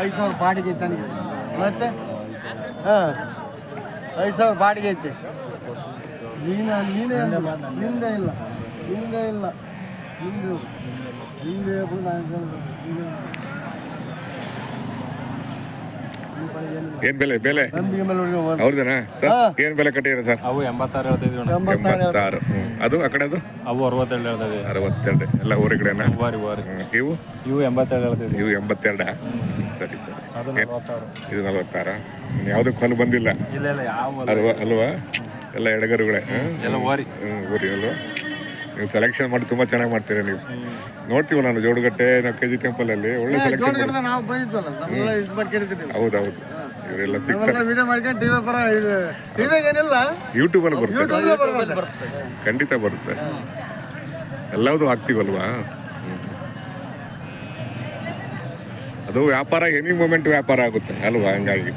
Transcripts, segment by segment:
ಐದು ಸಾವಿರ ಬಾಡಿಗೆ ಐತೆ ನನಗೆ. ಮತ್ತೆ? ಹಾಂ, ಐದು ಸಾವಿರ ಬಾಡಿಗೆ ಐತೆ. ನೀನು, ನೀನೇ ನಿಂದೆ ಇಲ್ಲ. ನಿಂದೆ ಇಲ್ಲ. ನಿಂದು. ನಿಂದೆ ನಾನು ಏನು ಬೆಲೆ ಬೆಲೆ? ಸರ್ ಏನ್ ಬೆಲೆ ಕಟ್ಟಿರ ಸರ್? ಅವು ಎಂಬತ್ತಾರು ಹೇಳ್ತಿದ್ವಿ ಅಣ್ಣ. ಎಂಬತ್ತಾರು. ಅದು ಆ ಕಡೆ ಅದು ಅವು ಅರವತ್ತೇಳು ಹೇಳ್ತಿದ್ವಿ ಅರವತ್ತೆರಡು. ಎಲ್ಲ ಊರಿಗಡೆನಾ ಬಾರಿ. ಇವು? ಇವು ಎಂಬತ್ತೆರಡು ಹೇಳ್ತಿದ್ವಿ ಇವು ಎಂಬತ್ತೆರಡ? ಸರಿ ಸರಿ. ಇದು ನಲವತ್ತಾರ? ಯಾವ್ದು ಹೊಲ ಬಂದಿಲ್ಲ? ಇಲ್ಲ ಇಲ್ಲ ಯಾವ ಅಲ್ವಾ ಅಲ್ವಾ? ಎಲ್ಲ ಎಡಗರುಗಳೇ ಹ್ಮ್? ಎಲ್ಲ ವಾರಿ ಹ್ಮ್, ಊರಿ ಅಲ್ವಾ? ನೀವು ಸೆಲೆಕ್ಷನ್ ಮಾಡಿ ತುಂಬಾ ಚೆನ್ನಾಗಿ ಮಾಡ್ತೀರಾ ನೀವು. ನೋಡ್ತೀವಿ ನಾನು ಜೋಡುಗಟ್ಟೆ ನಾವು ಕೆ ಜಿ ಟೆಂಪಲ್ ಅಲ್ಲಿ ಒಳ್ಳೆ ಸೆಲೆಕ್ಷನ್ ಮಾಡಿ ಹೌದೌದು. ಇವರೆಲ್ಲ ಸಿಗ್ತಾರೆ ನಾವೆಲ್ಲ ವಿಡಿಯೋ ಮಾಡ್ಕೊಂಡು ಟಿವಿ ಪರ ಟಿವಿಗೆ ಏನಿಲ್ಲ. ಯೂಟ್ಯೂಬ್ ಅಲ್ಲಿ ಬರುತ್ತೆ. ಖಂಡಿತ ಬರುತ್ತೆ. ಎಲ್ಲವೂ ಹಾಕ್ತೀವಲ್ವಾ. ಅದು ವ್ಯಾಪಾರ ಎನಿ ಮೂಮೆಂಟ್ ವ್ಯಾಪಾರ ಆಗುತ್ತೆ ಅಲ್ವಾ? ಹಂಗಾಗಿ.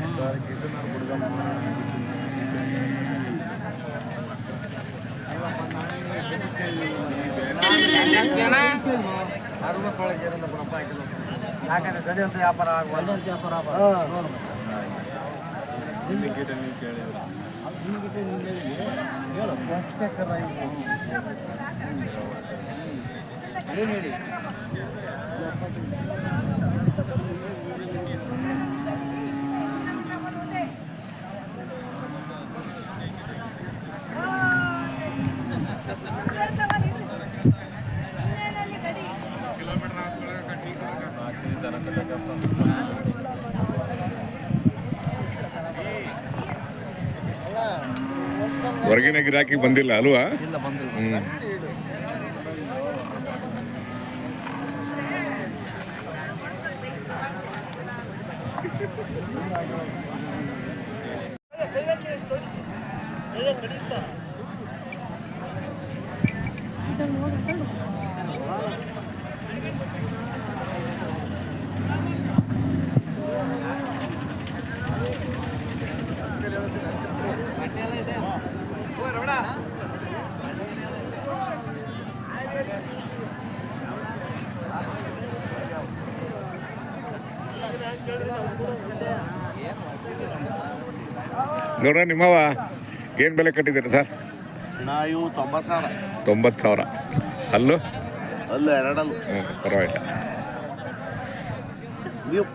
ಯಾಕಂದ್ರೆ ಗಡಿ ಅಂತ ವ್ಯಾಪಾರ ಆಗುವ ವ್ಯಾಪಾರ ಏನು ಹೇಳಿ ಹೊರಗಿನ ಗಿರಾಕಿ ಬಂದಿಲ್ಲ ಅಲ್ವಾ? ಇಲ್ಲ ಬಂದಿಲ್ಲ. ಹ್ಮ್. ನೋಡ್ರ ನಿಮ್ಮವ ಏನ್ ಬೆಲೆ ಕಟ್ಟಿದ್ದೀರಿ ಸರ್? ನಾ ಇವು ತೊಂಬತ್ತು ಸಾವಿರ. ತೊಂಬತ್ತು ಸಾವಿರ. ಅಲ್ಲೂ ಅಲ್ಲ ಎರಡಲ್ಲ. ಪರವಾಗಿಲ್ಲ. ನೀವು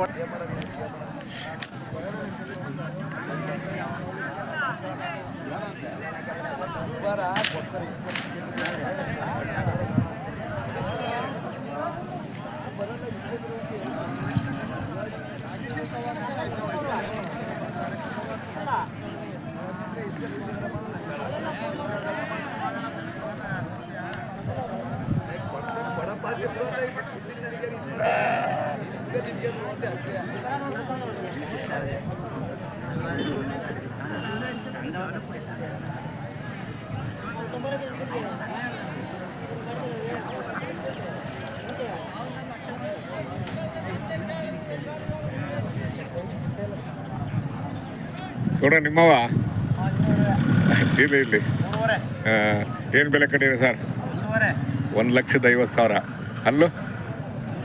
ನೋಡ್ರ ನಿಮ್ಮವ ಇಲ್ಲಿ ಇಲ್ಲಿ. ಏನು ಏನ್ ಬೆಲೆ ಕಟ್ಟಿದೆ ಸರ್? ಒಂದು ಲಕ್ಷದ ಐವತ್ತು ಸಾವಿರ. ಅಲ್ಲೂ?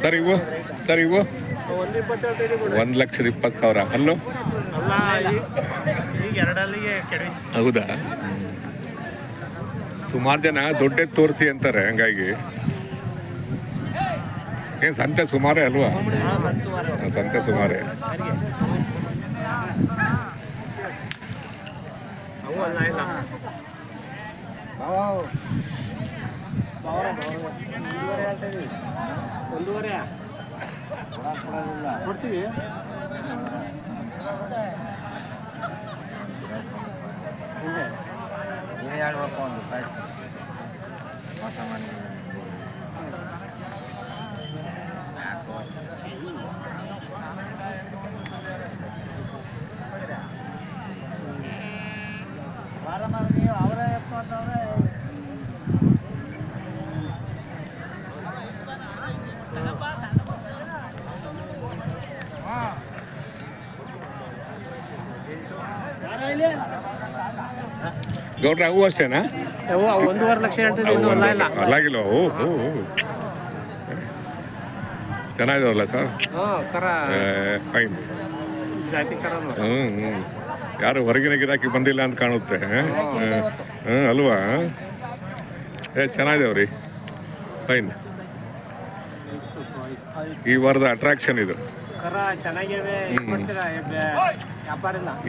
ಸರ್ ಇವು ಸರಿ ಇವು ಒಂದು ಲಕ್ಷದ ಇಪ್ಪತ್ತು ಸಾವಿರ. ಹಲೋ ಹೌದಾ? ಸುಮಾರು ಜನ ದೊಡ್ಡದು ತೋರಿಸಿ ಅಂತಾರೆ, ಹಂಗಾಗಿ. ಏನ್ ಸಂತೆ ಸುಮಾರೇ ಅಲ್ವಾ? ಸಂತೆ ಸುಮಾರೇ. ಒಂದೂವರೆ ಕೊಡ್ತೀವಿ ನೀನೇ ಹೇಳ್ಬೇಕು ಒಂದು ಪ್ರೈಸ್ ಮೋಸ ಮಾಡಿ ಗೌಡ್ರ ಅವು ಅಷ್ಟೇನಾ? ಒಂದೂವರೆ ಲಕ್ಷ ಇಲ್ಲ. ಅಲ್ಲಾಗಿಲ್ಲ ಓ ಓ. ಚೆನ್ನಾಗಿದಾವಲ್ಲ ಸರ್ ಹಾಂ ಫೈನ್. ಹ್ಞೂ ಹ್ಞೂ ಯಾರು ಹೊರಗಿನ ಗಿರಾಕಿ ಬಂದಿಲ್ಲ ಅಂತ ಕಾಣುತ್ತೆ ಹ್ಞೂ ಅಲ್ವಾ? ಏ ಚೆನ್ನಾಗಿದಾವ್ರಿ. ಫೈನ್. ಈ ವಾರದ ಅಟ್ರಾಕ್ಷನ್ ಇದು. ಇಲ್ಲಿ?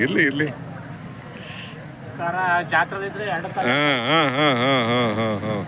ಇರ್ಲಿ ಇರ್ಲಿ. ಕರ ಜಾತ್ರೆ ಇದ್ರೆ ಎರಡು ಹಾಂ ಹಾಂ ಹಾಂ ಹಾಂ ಹಾಂ ಹಾಂ.